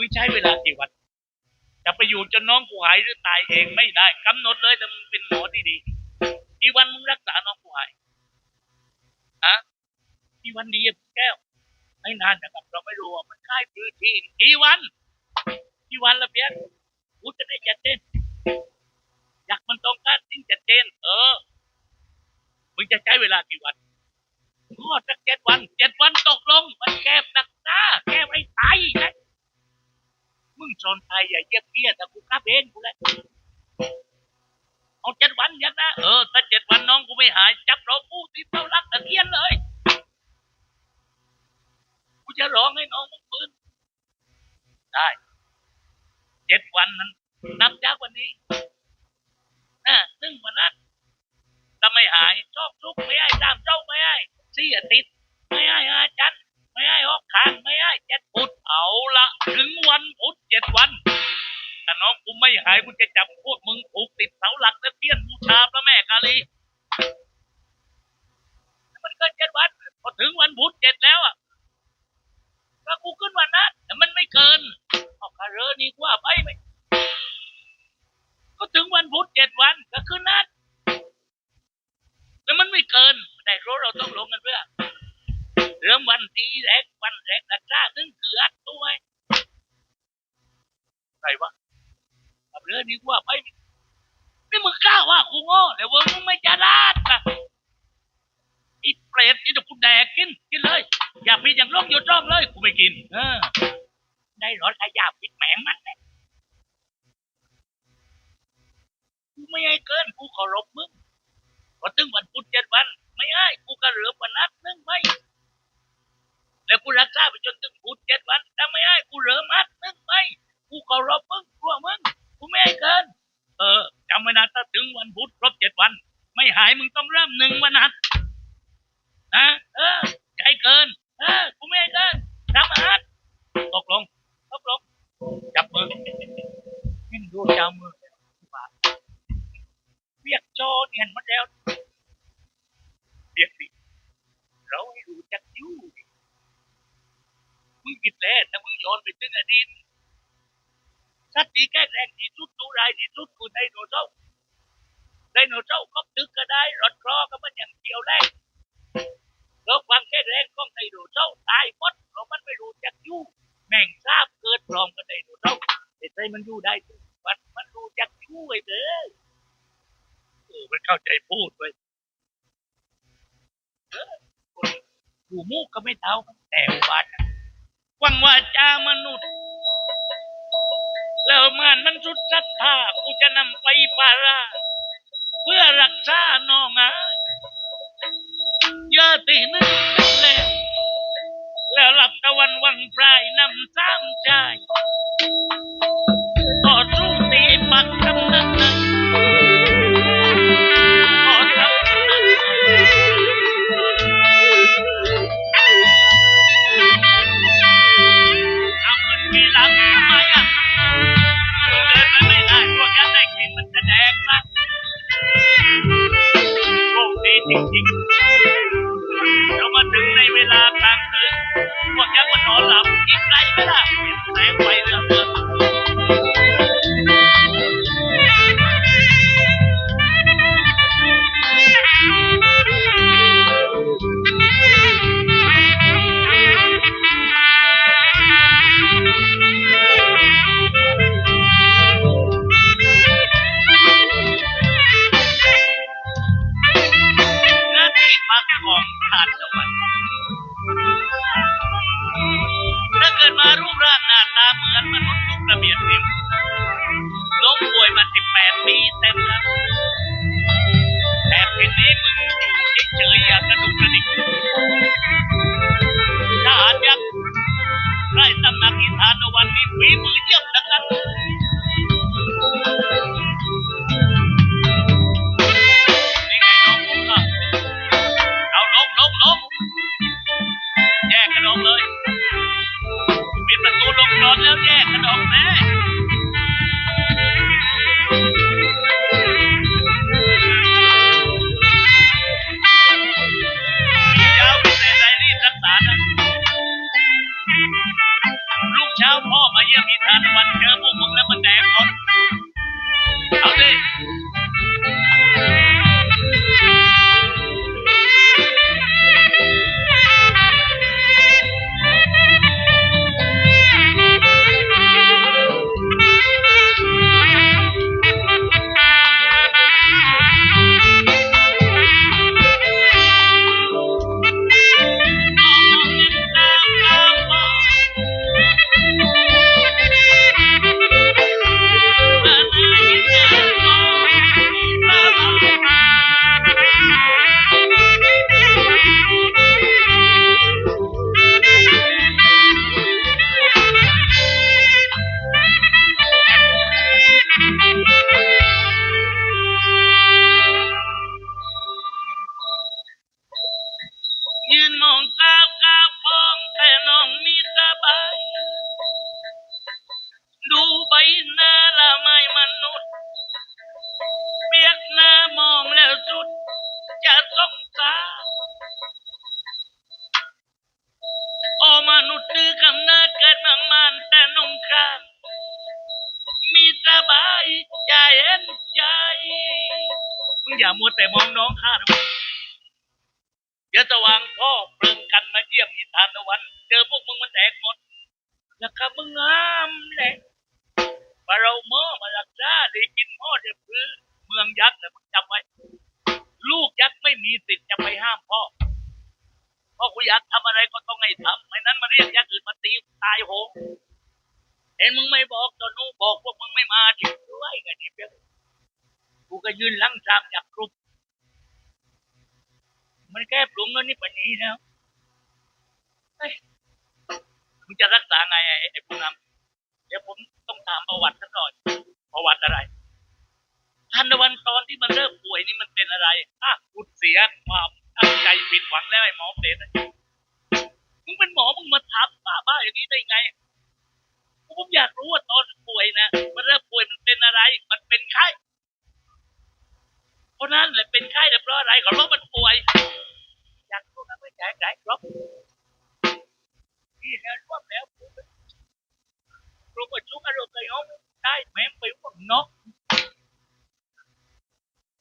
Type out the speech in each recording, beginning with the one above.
มึงใช้เวลากี่วัน จะไปอยู่จนน้องกูหายหรือตายเองไม่ได้กำหนดเลยแต่มึงเป็นหมอที่ดีกี่วันมึงรักษาน้องกูหายฮะกี่วันดีอะแก้ว ไม่นานนะครับ เราไม่รู้ว่ามันใกล้พื้นที่กี่วันกี่วันละเพียรกูจะได้ชัดเจนอยากมันต้องการสิ่งชัดเจนเออมึงจะใช้เวลากี่วันก็สักเจ็ดวัน เจ็ดวันตกลง มันแก้หนักหน้าแก้ไม่ตายนะ มึงสอนตายอย่าเย็บเบี้ยแต่กูกล้าเบนกูเลยเอาเจ็ดวันยันนะเออถ้าเจ็ดวันน้องกูไม่หาย จับเราผู้ที่เฝ้ารักตะเคียนเลย กูจะร้องให้น้องมึงฟื้นได้เจ็ดวันนั้น นับจากวันนี้นะซึ่งวันนั้นถ้าไม่หายชอบทุกไม่ให้ตามเจ้าไม่ให้เสียติดไม่ให้อาจัน ไม่ให้ออกคางไม่ให้เจ็ดพุธเอาละถึงวันพุธเจ็ดวันถ้าน้องกูไม่หายกูจะจับพวกมึงผูกติดเสาหลักและเพี้ยนบูชาพระแม่กาลีมันเกินเจ็ดวันพอถึงวันพุธเจ็ดแล้วอะก็กูขึ้นวันนั้นแต่มันไม่เกินเอาคาเรอนี่กว่าไป วันที่แรกวันแรกรักษาถึงเกือดตัวใครวะขับเรื่องนี่กว่าไปนี่มึงกล้าว่ากูโง่แต่ว่ามึงไม่จะลาดนะอีเปรตนี่เดี๋ยวกูแดกกินกินเลย อย่าพิดอย่างโลกอยู่จ้องเลยกูไม่กิน เออ ได้รถขยะปิดแหมงมันเนี่ยกูไม่ให้เกินกูเคารพมึงพอถึงวันพุธเจ็ดวัน ไม่ให้กูก็เหลือวันนัดนึงไม่ กูรักษาไปจนถึงพุธเจ็ดวันถ้าไม่ให้กูเหลือมัดนึงไม่กูเคารพมึงกลัวมึงกูไม่ให้เกิน เออจำไว้นะถ้าถึงวันพุธครบเจ็ดวัน ไม่หายมึงต้องเริ่มหนึ่งวันนัดนะเออใจเกิน เออกูไม่ให้เกินทำอาหารตกลงตกลงจับมือยิ่งดูจับมือเรียกโจเนียนมาแล้วเรียกสิเราให้รู้จักอยูมึงกิด แล้วแต่มึงโยนไปถึงอดีตสัตว์ที่แก้แรงที่สุดดูรายที่สุดคือไดโนเสาร์ไดโนเสาร์ก็ตึกก็ได้รถครอก็มันอย่างเดียวแรกแล้วความแค่แรงของไดโนเสาร์ตายหมดเพราะมันไม่รู้จักอยู่แม่งทราบเกิดพร้อมกับไดโนเสาร์แต่ใจมันอยู่ได้ทุกวันมันรู้จักอยู่ไอ้เด้อเออมันเข้าใจพูดไว้ยเออคนหูมูกก็ไม่เท่ากันแต่วัด หวังว่าจามนุษย์ แล้วมันมันสุดศรัทธากูจะนำไปปาราเพื่อรักษาน้องอะเยอะตีนึงแล้วแล้วหลับตะวันวังพรายนำซ้ำใจ เวลากลางคืนพวกยังมันนอนหลับอีกไกลไหมล่ะเห็นแสง กำนิดเกิดมามันแต่นงครานมีสบายใจเห็นใจมึงอย่ามัวแต่มองน้องข้านะเว้ยเดี๋ยวจะวางพ่อเพลิงกันมาเยี่ยมอีทานตะวัน เจอพวกมึงมันแตกหมดแล้วครับมึงงามแหละมาเราเมื่อมาลักษาได้กินหม้อเดือพื้นเมืองยักษ์แต่มึงจำไว้ ลูกยักษ์ไม่มีสิทธิ์จะไปห้ามพ่อ พ่อกูอยากทำอะไรก็ต้องให้ทำไม่นั้นมาเรียกยักษ์อื่นมาตีตายโหงเห็นมึงไม่บอกตอนนู้บอกพวกมึงไม่มาดิด้วยกันนี่เพียงกูก็ยืนหลังตามจากกรุ๊ปมันแก้ปรุงแล้วนี่ปัญนี้แล้วเฮ้ยมึงจะรักษาไงไอ้ไอ้พวกนั้นเดี๋ยวผมต้องถามประวัติสักหน่อยประวัติอะไรทันวันตอนที่มันเริ่มป่วยนี่มันเป็นอะไรอะกูเสียความ ตั้งใจผิดหวังแล้วไอ้หมอเปรตมึงเป็นหมอมึงมาถามบ้าบ้าอย่างนี้ได้ไง ผมอยากรู้ว่าตอนป่วยนะมันเริ่มป่วยมันเป็นอะไร มันเป็นไข้เพราะนั้นแหละเป็นไข้แต่เพราะอะไรขาเพราะมันป่วย อยากรู้นะไม่ใช่ไงครับนี่แล้วรวบแล้วรู้ว่าชุกอารมณ์เลยน้องได้แม่งไปว่านก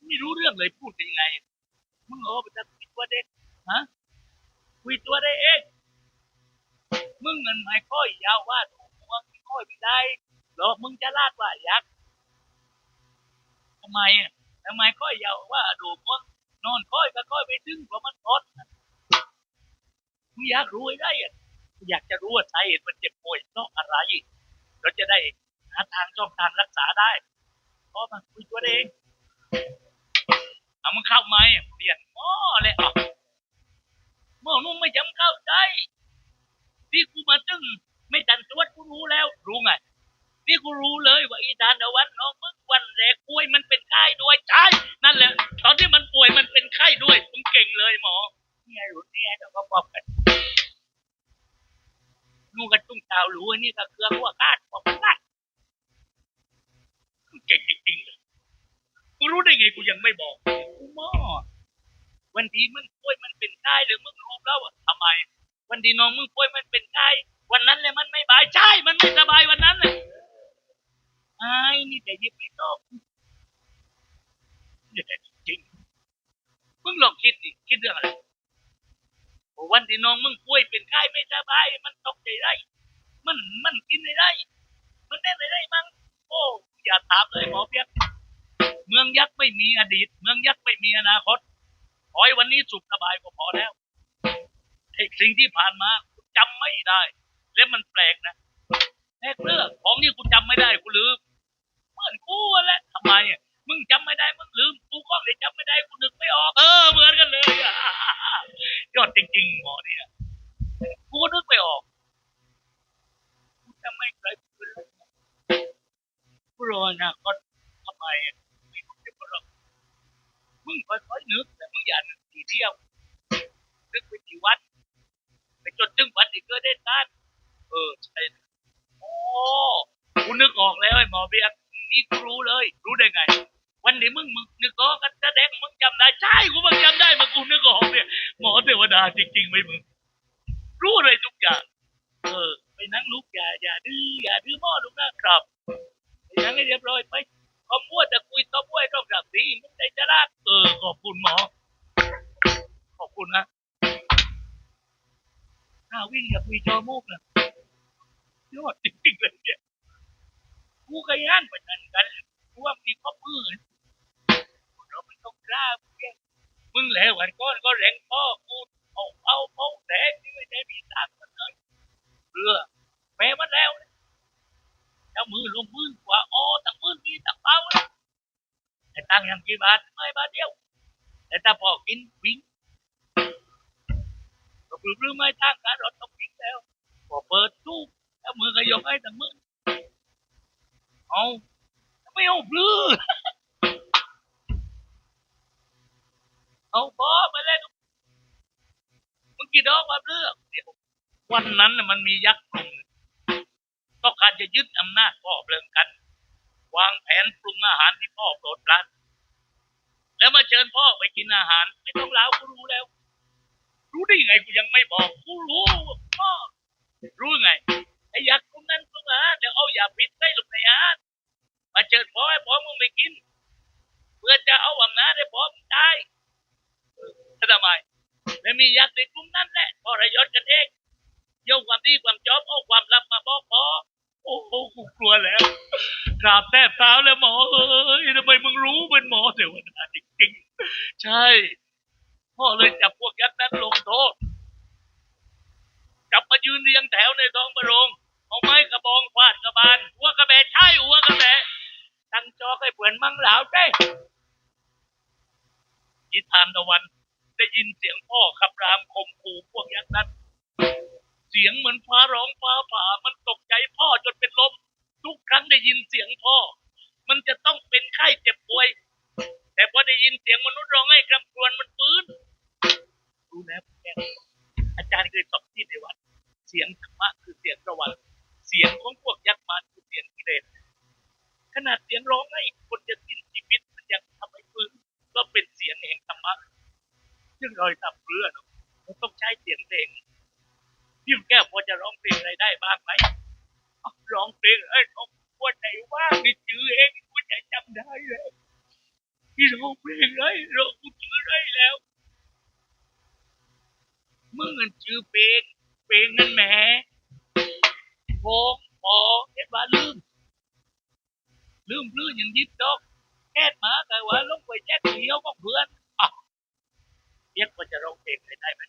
ไม่รู้เรื่องเลยพูดยังไงมึงโอ้ไปทักฮะ คุยตัวได้เอง มึงเงินไม่ค่อยยาวว่าถูกมึงไม่ค่อยไม่ได้หรอกมึงจะลาดว่ายักษ์ทำไมอะทำไมค่อยยาวว่าดูมึงนอนค่อยก็ค่อยไปดึงเพราะมันทดมึงอยากรู้ได้อะอยากจะรู้ว่าสาเหตุมันเจ็บป่วยเพราะอะไรเราจะได้หาทางช่องทางรักษาได้เพราะมันคุยตัวเองเอามึงเข้าไหมเปลี่ยนหม้อเลยอะ หม้อนุ่มไม่จำเข้าใจ ที่กูมาตึงไม่ตันตรวจกูรู้แล้ว รู้ไงนี่กูรู้เลยว่าอีทานวันน้องมึงวันแรกป่วยมันเป็นไข้ด้วยใช่นั่นแหละ ตอนที่มันป่วยมันเป็นไข้ด้วยมึงเก่งเลยหมอเนี่ยรู้เนี่ยเดี๋ยวก็บอกกันลูกกระตุ้งชาวรู้นี่ก็เครือหัวคาดบอกมันคาดเก่งจริงๆเลยกูรู้ได้ไงกูยังไม่บอกกูหมอ วันดีมึงป่วยมันเป็นไข้หรือมึงรู้แล้วว่าทำไม วันดีน้องมึงป่วยมันเป็นไข้วันนั้นเลยมันไม่บายใช่ มันไม่สบายวันนั้นเลยไอ้นี่แต่ยิบไม่ตอบเนี่ยแต่จริงมึงลองคิดดิคิดเรื่องอะไรวันที่น้องมึงป่วยเป็นไข้ไม่สบาย มันตกใจไรมันมันกินอะไรมันได้อะไรมั้งโอ้อย่าถามเลยหมอเปียกเมืองยักษ์ไม่มีอดีต เมืองยักษ์ไม่มีอนาคต อให้วันนี้สุขสบายก็พอแล้วไอ้สิ่งที่ผ่านมาคุณจำไม่ได้ และมันแปลกนะแปลกเรื่องของที่คุณจำไม่ได้คุณลืมเหมือนกูแหละทำไมมึงจำไม่ได้มึงลืมกูก็เลยจำไม่ได้กูนึกไม่ออกเออเหมือนกันเลยอยอดจริงๆหมอ รือหรือไม่ตั้งการรถต้องวิ่งแล้วพอเปิดตู้แล้วมือก็ยกให้ทั้งมือเอาไม่เอาพลื้อเอาพอมาแล้วมึงกี่ดอกว่าเลือกวันนั้นมันมียักษ์กลุ่มต้องการจะยึดอำนาจพ่อเบิ่งกัน วางแผนปรุงอาหารที่พ่อโปรดปรานแล้วมาเชิญพ่อไปกินอาหาร ไม่ต้องเล่ากูรู้แล้ว รู้ได้ยังไงกูยังไม่บอกกูรู้พ่อรู้ไงไอ้ยักษ์กลุ่มนั้นกลุ่มอาเดี๋ยวเอายาพิษใส่ลงในอาหารมาเชิญพ่อให้พ่อมึงไปกิน เพื่อจะเอาอำนาจให้พ่อมึงได้ทำไมแล้วมียักษ์ในกลุ่มนั้นแหละพ่อระยศกันเองโยงความดีความจอบเอาความลับมาบอกพ่อโอ้โหกูกลัวแล้วกราบแทบเท้าแล้วหมอเอ้ยทำไมมึงรู้เป็นหมอเทวดาจริงๆใช่ พ่อเลยจับพวกยักษ์นั้นลงโทษจับมายืนเรียงแถวในท้องพระโรงเอาไม้กระบองฟาดกระบาลหัวกระแบใช่หัวกระแบตั้งจอให้เปือนมังเหลาได้ยิทานตะวัน ได้ยินเสียงพ่อขับรามข่มขู่พวกยักษ์นั้น เสียงเหมือนฟ้าร้องฟ้าผ่ามันตกใจพ่อจนเป็นลม ทุกครั้งได้ยินเสียงพ่อ มันจะต้องเป็นไข้เจ็บ พี่ร้องเพลงไรร้องกูจื้อได้แล้ว เมึงมันจื้อเพลงเพลงนั่นแหมโพงพอเห็นว่าลืม ลืมลืมอย่างยิบดอกแค่หมาแต่ว่าลงไปแจ็คเดียวก็เพื่อนเรียกว่าจะร้องเพลงอะไรได้ไหม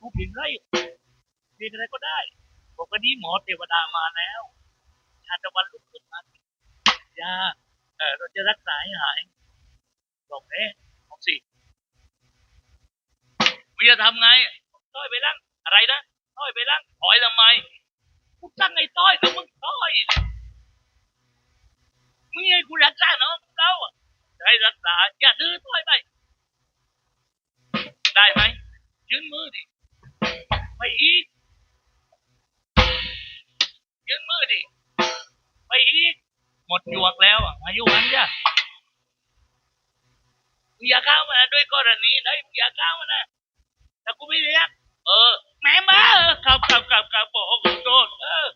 กูเพลงไรเพลงอะไรก็ได้บอกวันนี้หมอเทวดามาแล้วชาตะวันลุกขึ้นมา ยา เออเราจะรักษาให้หาย บอกเอ๊ะบอกสิมึงจะทำไงต้อยไปล้างอะไรนะต้อยไปล้างถอยทำไมกูตั้งไอ้ต้อยแต่มึงต้อยมึงให้กูรักษาเน้องเราอะให้รักษาอย่าดื้อต้อยไปได้ไหมยืนมือดิไปอีกยืนมือดิไปอีกหมดหยวกแล้วอายุมันจ้ะ อย่าเข้ามาด้วยกรณีได้มึงอย่าเข้ามานะแต่กูไม่เรียก เออ แม่มาเออขับขับขับขับบอกขอโทษเออ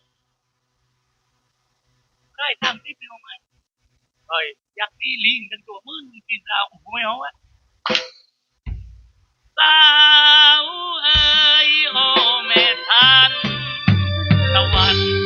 ใกล้ทำที่เป็นไหมเฮ้ยอยากมีลิงกันตัวมึนกินเราผมไม่เอาอะสาวเอ้ยโอแม่ทันตะวัน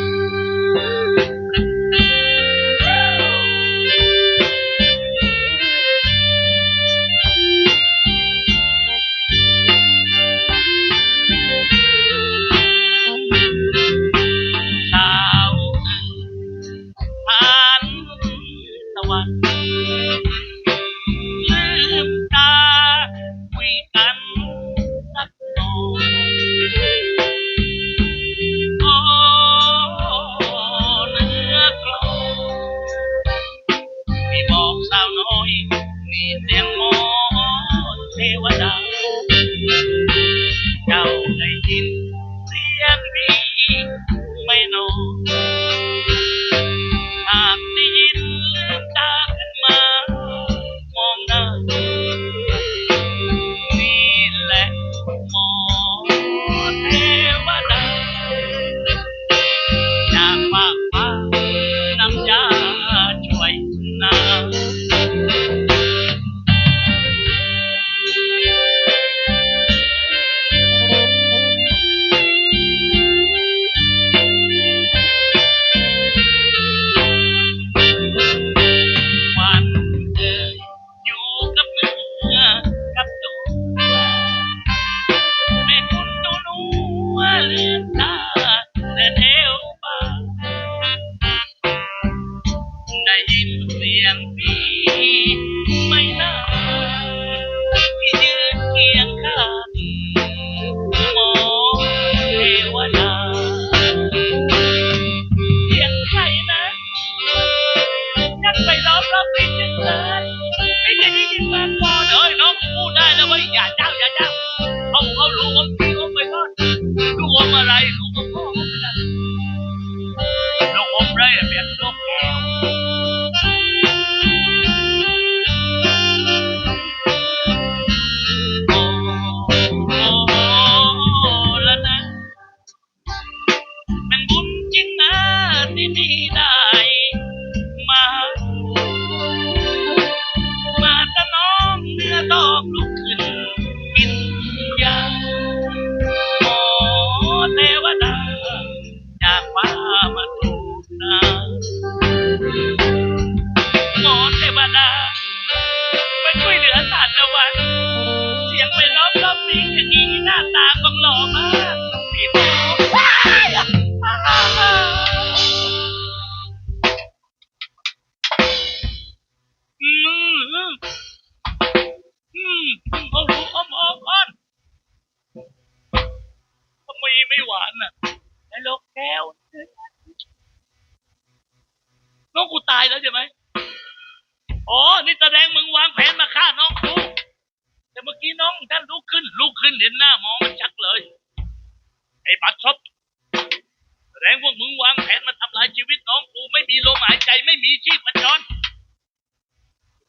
long แล้วใช่ไหมอ๋อ นี่แสดงมึงวางแผนมาฆ่าน้องกูแต่เมื่อกี้น้องท่านลุกขึ้น ลุกขึ้นเห็นหน้ามองมันชักเลย ไอ้บัตรชบแสดงพวกมึงวางแผนมาทำลายชีวิตน้องกูไม่มีลมหายใจไม่มีชีพจร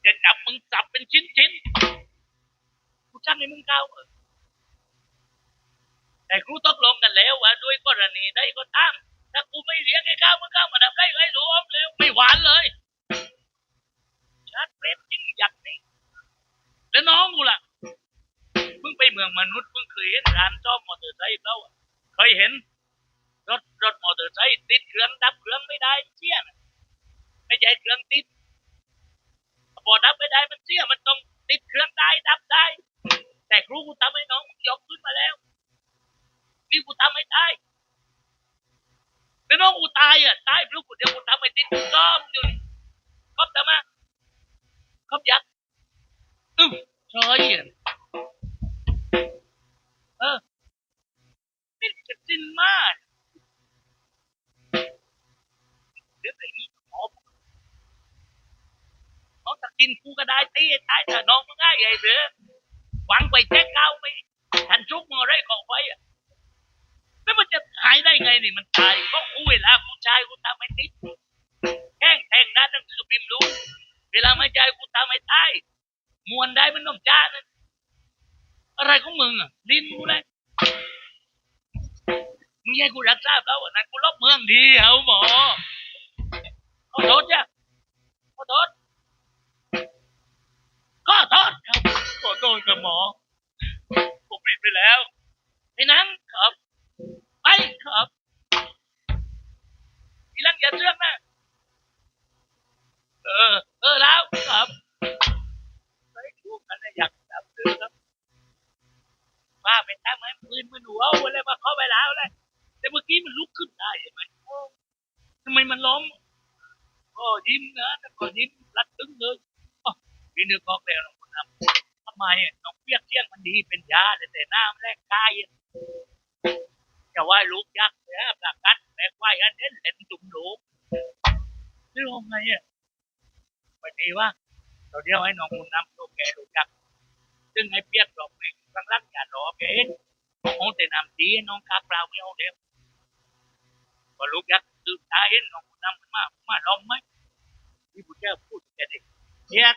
จะจับมึงจับเป็นชิ้นชิ้นกูช่างในมึงเก้าแต่ครูตกลงกันแล้วว่าด้วยกรณีได้ก็ตาม ถ้ากูไม่เลี้ยงไอ้ก้าวมึงก้าวมาดับใกล้ไอ้หลวมแล้วไม่หวานเลยชัดเปรมจริงอยากนี่แล้วน้องกูล่ะมึงไปเมืองมนุษย์มึงเคยเห็นร้านซ่อมมอเตอร์ไซค์เปล่าเคยเห็น รถรถมอเตอร์ไซค์ติดเครื่องดับเครื่องไม่ได้เชี่ยนะไม่ใช่เครื่องติดพอดับไม่ได้มันเชี่ยมันต้องติดเครื่องได้ดับได้ แต่ครูกูทำให้น้องมึงยกขึ้นมาแล้วนี่กูทำให้ตา ยแล้วน้องกูตายอะตายเพราะกูเดี๋ยวกูทำให้ติดกูซ่อมอยู่นี่ครบทำไมครบยักษ์อึ้มช่อะเออนี่จะจินมากเดี๋ยวไอ้นี่หมอน้องจะกินกูก็ได้ตีตายแต่น้องมึงง่ายไอ้เด้อหวังไปแจ้งเก้าไปทันชุกมือไรของไว้อะ แล้วมันจะหายได้ไงนี่มันตายก็กูเวลาผู้ชายกูทำไม่ติดแข้งแทงด้านหนังสือพิมพ์รู้ เวลาไม่ใจกูทำไม่ตายมวนได้มันต้องจ้านั่นอะไรของมึงอะลิ้นกูเลยมึงให้กูรักษาเปล่าวันนั้นกูลบเมืองดีเอาหมอขอโทษจ้ะขอโทษขอโทษครับขอโทษกับหมอ ก็ยิ้มนะแต่ก็ยิ้มรัดตึงเลยอ๋อพี่นึกออกแล้วน้องคุณทำทำไมอะน้องเปียกเที่ยงมันดีเป็นยาแต่แต่หน้ามันแรกกายอะจะว่าลูกยักษ์นี่ยปากกัดแบกไว้อันเน้นเห็นจุ่มหลูกนี่ทำไงอะวันนี้ว่าเราเดียวให้น้องคุณนำลูกแกลูกยักษ์ซึ่งไอ้เปียกดอกเองกำลังอย่ารอกเองน้องแต่นำดีน้องกาเปล่าไม่เอาเดียวพอลูกยักษ์ตื่นตาเห็นน้องนำขึ้นมามาลองไหม ที่บุญเจ้าพูดแกเด็กเปียก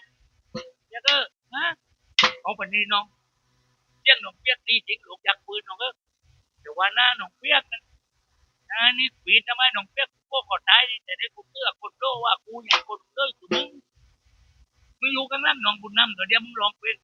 เปียกเออฮะเอาปันนี้น้องเปียกน้องเปียกดีจริงลูกยักปืนน้องเออเดี๋ยวว่าหน้าน้องเปียกนั้นอันนี่ปีนทำไมน้องเปียกกูก็ตายแต่ได้กูเพื่อคนโลว่ากูอย่างคนเลยกูมึงมึงอยู่กันนั่นน้องบุญน้ำตัวเดียวมึงลองเป็น